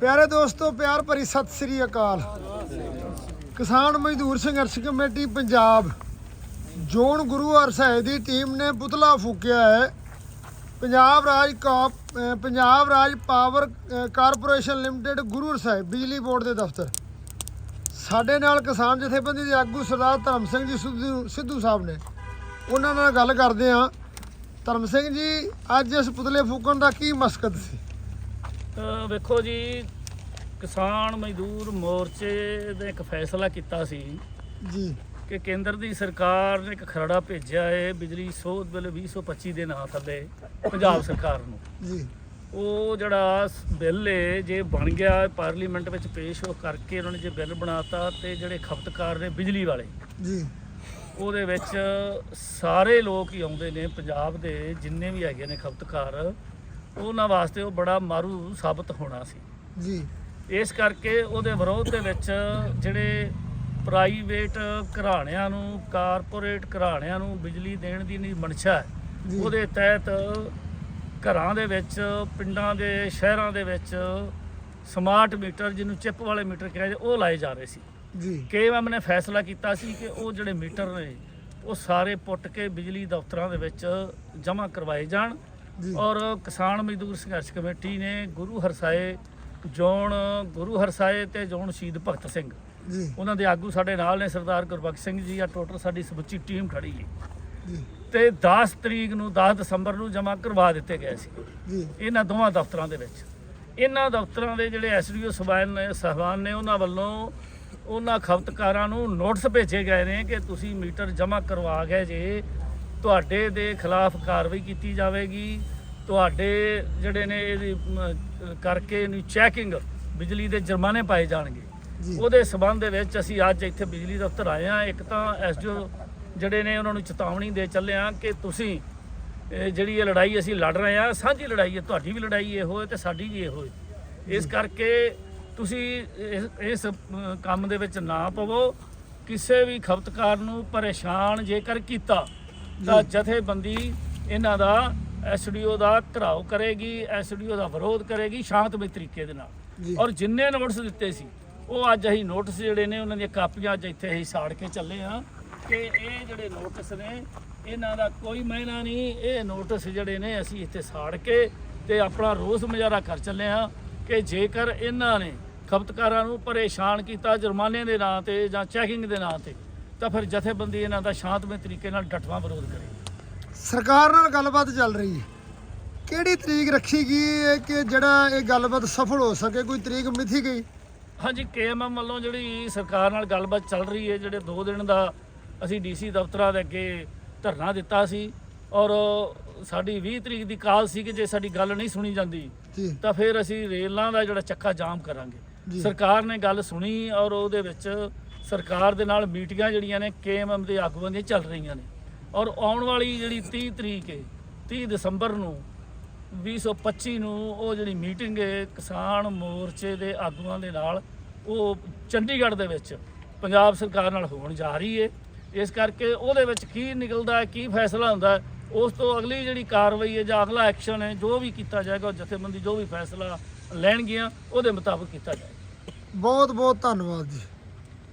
ਪਿਆਰੇ ਦੋਸਤੋ, ਪਿਆਰ ਭਰੀ ਸਤਿ ਸ੍ਰੀ ਅਕਾਲ। ਕਿਸਾਨ ਮਜ਼ਦੂਰ ਸੰਘਰਸ਼ ਕਮੇਟੀ ਪੰਜਾਬ, ਜੋਨ ਗੁਰੂ ਹਰਸਾਏ ਦੀ ਟੀਮ ਨੇ ਪੁਤਲਾ ਫੂਕਿਆ ਹੈ। ਪੰਜਾਬ ਰਾਜ ਕਾਪ ਪੰਜਾਬ ਰਾਜ power corporation limited Guru Harsahai ਬਿਜਲੀ ਬੋਰਡ ਦੇ ਦਫ਼ਤਰ। ਸਾਡੇ ਨਾਲ ਕਿਸਾਨ ਜਥੇਬੰਦੀ ਦੇ ਆਗੂ ਸਰਦਾਰ ਧਰਮ ਸਿੰਘ ਜੀ ਸਿੱਧੂ ਸਿੱਧੂ ਸਾਹਿਬ ਨੇ। ਉਹਨਾਂ ਨਾਲ ਗੱਲ ਕਰਦੇ ਹਾਂ। ਧਰਮ ਸਿੰਘ ਜੀ, ਅੱਜ ਇਸ ਪੁਤਲੇ ਫੂਕਣ ਦਾ ਕੀ ਮਕਸਦ ਸੀ? ਵੇਖੋ ਜੀ ਕਿਸਾਨ ਮਜ਼ਦੂਰ ਮੋਰਚੇ ਨੇ ਇੱਕ ਫੈਸਲਾ ਕੀਤਾ ਸੀ ਜੀ। ਕਿ ਕੇਂਦਰ ਦੀ ਸਰਕਾਰ ਨੇ ਇੱਕ ਖਰੜਾ ਭੇਜਿਆ ਹੈ ਬਿਜਲੀ ਸੋਧ ਬਿੱਲ 2025 ਦੇ ਨਾਂ ਥੱਲੇ ਪੰਜਾਬ ਸਰਕਾਰ ਨੂੰ। ਜੀ। ਉਹ ਜਿਹੜਾ ਬਿੱਲ ਹੈ ਜੇ ਬਣ ਗਿਆ ਪਾਰਲੀਮੈਂਟ ਵਿੱਚ ਪੇਸ਼ ਹੋ ਕਰਕੇ ਉਹਨਾਂ ਨੇ ਜੇ ਬਿੱਲ ਬਣਾਤਾ ਤੇ ਜਿਹੜੇ ਖਪਤਕਾਰ ਨੇ ਬਿਜਲੀ ਵਾਲੇ ਜੀ। ਉਹਦੇ ਵਿੱਚ ਸਾਰੇ ਲੋਕ ਹੀ ਆਉਂਦੇ ਨੇ ਪੰਜਾਬ ਦੇ ਜਿੰਨੇ ਵੀ ਹੈਗੇ ਨੇ ਖਪਤਕਾਰ। ਉਹਨਾਂ ਵਾਸਤੇ ਉਹ ਬੜਾ ਮਾਰੂ ਸਾਬਤ ਹੋਣਾ ਸੀ। ਜੀ। ਇਸ ਕਰਕੇ ਉਹਦੇ ਵਿਰੋਧ ਦੇ ਵਿੱਚ ਜਿਹੜੇ ਪ੍ਰਾਈਵੇਟ ਘਰਾਣਿਆਂ ਨੂੰ ਕਾਰਪੋਰੇਟ ਘਰਾਣਿਆਂ ਨੂੰ ਬਿਜਲੀ ਦੇਣ ਦੀ ਨਹੀਂ ਮਨਸ਼ਾ। ਉਹਦੇ ਤਹਿਤ ਘਰਾਂ ਦੇ ਵਿੱਚ ਪਿੰਡਾਂ ਦੇ ਸ਼ਹਿਰਾਂ ਦੇ ਵਿੱਚ ਸਮਾਰਟ ਮੀਟਰ ਜਿਹਨੂੰ ਚਿੱਪ ਵਾਲੇ ਮੀਟਰ ਕਿਹਾ ਜਾਂਦਾ ਉਹ ਲਾਏ ਜਾ ਰਹੇ ਸੀ। ਜੀ। ਕੇਐਮ ਨੇ ਫੈਸਲਾ ਕੀਤਾ ਸੀ ਕਿ ਉਹ ਜਿਹੜੇ ਮੀਟਰ ਨੇ ਉਹ ਸਾਰੇ ਪੁੱਟ ਕੇ ਬਿਜਲੀ ਦਫ਼ਤਰਾਂ ਦੇ ਵਿੱਚ ਜਮ੍ਹਾਂ ਕਰਵਾਏ ਜਾਣ। ਔਰ ਕਿਸਾਨ ਮਜ਼ਦੂਰ ਸੰਘਰਸ਼ ਕਮੇਟੀ ਨੇ ਗੁਰੂ ਹਰਸਾਏ ਜੋਨ ਗੁਰੂ ਹਰਸਾਏ ਤੇ ਜੋਨ ਸ਼ਹੀਦ ਭਗਤ ਸਿੰਘ। ਜੀ। ਉਹਨਾਂ ਦੇ ਆਗੂ ਸਾਡੇ ਨਾਲ ਨੇ ਸਰਦਾਰ ਗੁਰਬਖਸ਼ ਸਿੰਘ ਜੀ ਆ ਟੋਟਲ ਸਾਡੀ ਸਮੁੱਚੀ ਟੀਮ ਖੜੀ ਹੈ। ਜੀ। ਤੇ 10 ਤਰੀਕ ਨੂੰ 10 ਦਸੰਬਰ ਨੂੰ ਜਮ੍ਹਾਂ ਕਰਵਾ ਦਿੱਤੇ ਗਏ ਸੀ। ਜੀ। ਇਹਨਾਂ ਦੋਵਾਂ ਦਫ਼ਤਰਾਂ ਦੇ ਵਿੱਚ। ਇਹਨਾਂ ਦਫ਼ਤਰਾਂ ਦੇ ਜਿਹੜੇ ਐਸਡੀਓ ਸਬਾਨ ਨੇ ਸਹਿਬਾਨ ਨੇ ਉਹਨਾਂ ਵੱਲੋਂ ਉਹਨਾਂ ਖਪਤਕਾਰਾਂ ਨੂੰ ਨੋਟਿਸ ਭੇਜੇ ਗਏ ਨੇ ਕਿ ਤੁਸੀਂ ਮੀਟਰ ਜਮ੍ਹਾਂ ਕਰਵਾ ਗਏ ਜੇ। ਤੁਹਾਡੇ ਦੇ ਖਿਲਾਫ ਕਾਰਵਾਈ ਕੀਤੀ ਜਾਵੇਗੀ। ਤੁਹਾਡੇ ਜਿਹੜੇ ਨੇ ਇਹਦੀ ਕਰਕੇ ਇਹਨੂੰ ਚੈਕਿੰਗ ਬਿਜਲੀ ਦੇ ਜੁਰਮਾਨੇ ਪਾਏ ਜਾਣਗੇ। ਉਹਦੇ ਸਬੰਧ ਦੇ ਵਿੱਚ ਅਸੀਂ ਅੱਜ ਇੱਥੇ ਬਿਜਲੀ ਦਫ਼ਤਰ ਆਏ ਆ ਇੱਕ ਤਾਂ ਐਸਡੀਓ ਜਿਹੜੇ ਨੇ ਉਹਨਾਂ ਨੂੰ ਚੇਤਾਵਨੀ ਦੇ ਚੱਲੇ ਆ ਕਿ ਤੁਸੀਂ ਜਿਹੜੀ ਇਹ ਲੜਾਈ ਅਸੀਂ ਲੜ ਰਹੇ ਆ ਸਾਂਝੀ ਲੜਾਈ ਹੈ ਤੁਹਾਡੀ ਵੀ ਲੜਾਈ ਇਹੋ ਹੈ ਤੇ ਸਾਡੀ ਵੀ ਇਹੋ ਹੈ। ਇਸ ਕਰਕੇ ਤੁਸੀਂ ਇਸ- ਕੰਮ ਦੇ ਵਿੱਚ ਨਾ ਪਵੋ। ਕਿਸੇ ਵੀ ਖਪਤਕਾਰ ਨੂੰ ਪਰੇਸ਼ਾਨ ਜੇਕਰ ਕੀਤਾ ਤਾਂ ਜਥੇਬੰਦੀ ਇਹਨਾਂ ਦਾ ਐਸਡੀਓ ਦਾ ਘਰਾਓ ਕਰੇਗੀ ਐਸਡੀਓ ਦਾ ਵਿਰੋਧ ਕਰੇਗੀ ਸ਼ਾਂਤਮਈ ਤਰੀਕੇ ਦੇ ਨਾਲ। ਔਰ ਜਿੰਨੇ ਨੋਟਿਸ ਦਿੱਤੇ ਸੀ ਉਹ ਅੱਜ ਅਸੀਂ ਨੋਟਿਸ ਜਿਹੜੇ ਨੇ ਉਹਨਾਂ ਦੀਆਂ ਕਾਪੀਆਂ ਅੱਜ ਇੱਥੇ ਅਸੀਂ ਸਾੜ ਕੇ ਚੱਲੇ ਆ ਕਿ ਇਹ ਜਿਹੜੇ ਨੋਟਿਸ ਨੇ ਇਹਨਾਂ ਦਾ ਕੋਈ ਮਾਇਨਾ ਨਹੀਂ ਇਹ ਨੋਟਿਸ ਜਿਹੜੇ ਨੇ ਅਸੀਂ ਇੱਥੇ ਸਾੜ ਕੇ ਤੇ ਆਪਣਾ ਰੋਸ ਮੁਜ਼ਾਹਰਾ ਕਰ ਚੱਲੇ ਆ ਕਿ ਜੇਕਰ ਇਹਨਾਂ ਨੇ ਖਪਤਕਾਰਾਂ ਨੂੰ ਪਰੇਸ਼ਾਨ ਕੀਤਾ ਜੁਰਮਾਨੇ ਦੇ ਨਾਂ ਤੇ ਜਾਂ ਚੈਕਿੰਗ ਦੇ ਨਾਂ ਤੇ ਤਾਂ ਫਿਰ ਜਥੇਬੰਦੀ ਇਹਨਾਂ ਦਾ ਸ਼ਾਂਤਮਈ ਤਰੀਕੇ ਨਾਲ ਡਟਵਾ ਵਿਰੋਧ ਕਰੇਗੀ ਸਰਕਾਰ ਨਾਲ ਗੱਲਬਾਤ ਚੱਲ ਰਹੀ ਹੈ। ਕਿਹੜੀ ਤਰੀਕ ਰੱਖੀ ਗਈ ਹੈ ਕਿ ਜਿਹੜਾ ਇਹ ਗੱਲਬਾਤ ਸਫਲ ਹੋ ਸਕੇ? ਕੋਈ ਤਰੀਕ ਮਿਥੀ ਗਈ? ਹਾਂਜੀ ਕੇਐਮਐਮ ਵੱਲੋਂ ਜਿਹੜੀ ਸਰਕਾਰ ਨਾਲ ਗੱਲਬਾਤ ਚੱਲ ਰਹੀ ਹੈ ਜਿਹੜੇ 2 ਦਿਨ ਦਾ ਅਸੀਂ ਡੀਸੀ ਦਫ਼ਤਰਾਂ ਦੇ ਅੱਗੇ ਧਰਨਾ ਦਿੱਤਾ ਸੀ ਔਰ ਸਾਡੀ 20 ਤਰੀਕ ਦੀ ਕਾਲ ਸੀ ਕਿ ਜੇ ਸਾਡੀ ਗੱਲ ਨਹੀਂ ਸੁਣੀ ਜਾਂਦੀ ਜੀ। ਤਾਂ ਫਿਰ ਅਸੀਂ ਰੇਲਾਂ ਦਾ ਜਿਹੜਾ ਚੱਕਾ ਜਾਮ ਕਰਾਂਗੇ। ਸਰਕਾਰ ਨੇ ਗੱਲ ਸੁਣੀ ਔਰ ਉਹਦੇ ਵਿੱਚ ਸਰਕਾਰ ਦੇ ਨਾਲ ਮੀਟਿੰਗਾਂ ਜਿਹੜੀਆਂ ਨੇ, ਕੇਐਮਐਮ ਦੇ ਆਗੂਆਂ ਦੀਆਂ ਚੱਲ ਰਹੀਆਂ ਨੇ। ਔਰ ਆਉਣ ਵਾਲੀ ਜਿਹੜੀ 30 ਤਰੀਕ ਹੈ 30 ਦਸੰਬਰ ਨੂੰ 2025 ਨੂੰ ਉਹ ਜਿਹੜੀ ਮੀਟਿੰਗ ਹੈ ਕਿਸਾਨ ਮੋਰਚੇ ਦੇ ਆਗੂਆਂ ਦੇ ਨਾਲ, ਉਹ ਚੰਡੀਗੜ੍ਹ ਦੇ ਵਿੱਚ ਪੰਜਾਬ ਸਰਕਾਰ ਨਾਲ ਹੋਣ ਜਾ ਰਹੀ ਹੈ ਇਸ ਕਰਕੇ ਉਹਦੇ ਵਿੱਚ ਕੀ ਨਿਕਲਦਾ ਹੈ, ਕੀ ਫੈਸਲਾ ਹੁੰਦਾ ਹੈ, ਉਸ ਤੋਂ ਅਗਲੀ ਜਿਹੜੀ ਕਾਰਵਾਈ ਹੈ ਜਾਂ ਅਗਲਾ ਐਕਸ਼ਨ ਹੈ, ਜੋ ਵੀ ਕੀਤਾ ਜਾਏਗਾ, ਉਹ ਜਥੇਬੰਦੀ ਜੋ ਵੀ ਫੈਸਲਾ ਲੈਣਗੀਆਂ, ਉਹਦੇ ਮੁਤਾਬਕ ਕੀਤਾ ਜਾਏਗਾ। ਬਹੁਤ ਬਹੁਤ ਧੰਨਵਾਦ ਜੀ।